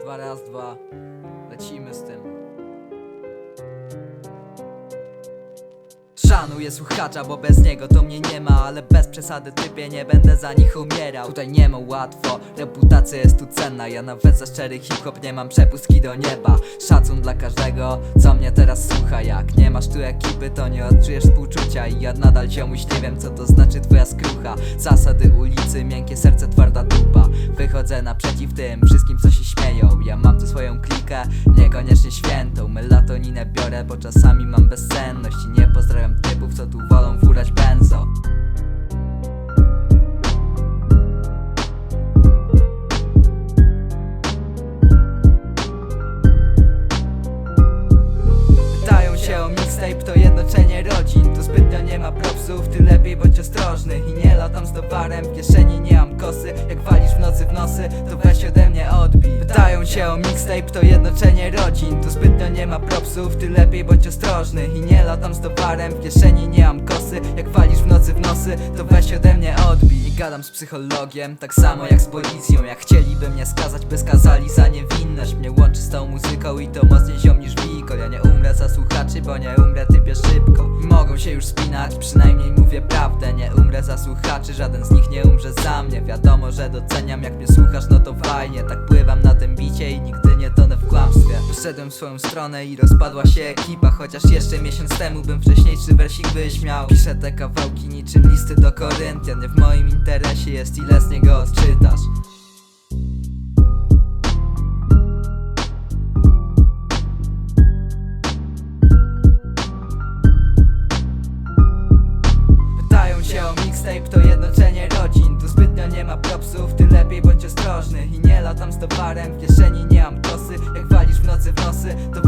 dwa, raz, dwa. Lecimy z tym. Szanuję słuchacza, bo bez niego to mnie nie ma Ale bez przesady typie nie będę za nich umierał Tutaj nie ma łatwo, reputacja jest tu cenna Ja nawet za szczery hip-hop nie mam przepustki do nieba Szacun dla każdego, co mnie teraz Jak nie masz tu ekipy, to nie odczujesz współczucia I ja nadal ciomuś nie wiem, co to znaczy twoja skrucha. Zasady ulicy, miękkie serce, twarda dupa. Wychodzę naprzeciw tym wszystkim, co się śmieją. Ja mam tu swoją klikę, niekoniecznie świętą. Melatoninę biorę, bo czasami mam bezsenność. I nie pozdrawiam typów, co tu wolą furać benzo to jednoczenie rodzin. Tu zbytnio nie ma propsów, ty lepiej bądź ostrożny. I nie latam z towarem, w kieszeni nie mam kosy. Jak walisz w nocy w nosy, to weź ode mnie odbij. Pytają się o mixtape, to jednoczenie rodzin. Tu zbytnio nie ma propsów, ty lepiej bądź ostrożny. I nie latam z towarem, w kieszeni nie mam kosy. Jak walisz w nocy w nosy, to weź ode mnie odbij. I gadam z psychologiem, tak samo jak z policją. Jak chcieliby mnie skazać, by skazali za niewinność. Mnie łączy z tą muzyką i to mocniej ziom niż wiko Ja nie umrę za słuchaczy, bo nie umrę typie szybko. Mogą się już spinać, przynajmniej mówię prawdę. Nie umrę za słuchaczy, żaden z nich nie umrze za mnie. Wiadomo, że doceniam jak mnie słuchasz, no to fajnie. Tak pływam na tym bicie i nigdy nie tonę w kłamstwie. Poszedłem w swoją stronę i rozpadła się ekipa Chociaż jeszcze miesiąc temu bym wcześniejszy wersik wyśmiał. Piszę te kawałki niczym listy do Koryntian Nie w moim interesie jest ile z niego odczytasz ma propsów, ty lepiej bądź ostrożny. I nie latam z towarem, w kieszeni nie mam kosy. Jak walisz w nocy w nosy, to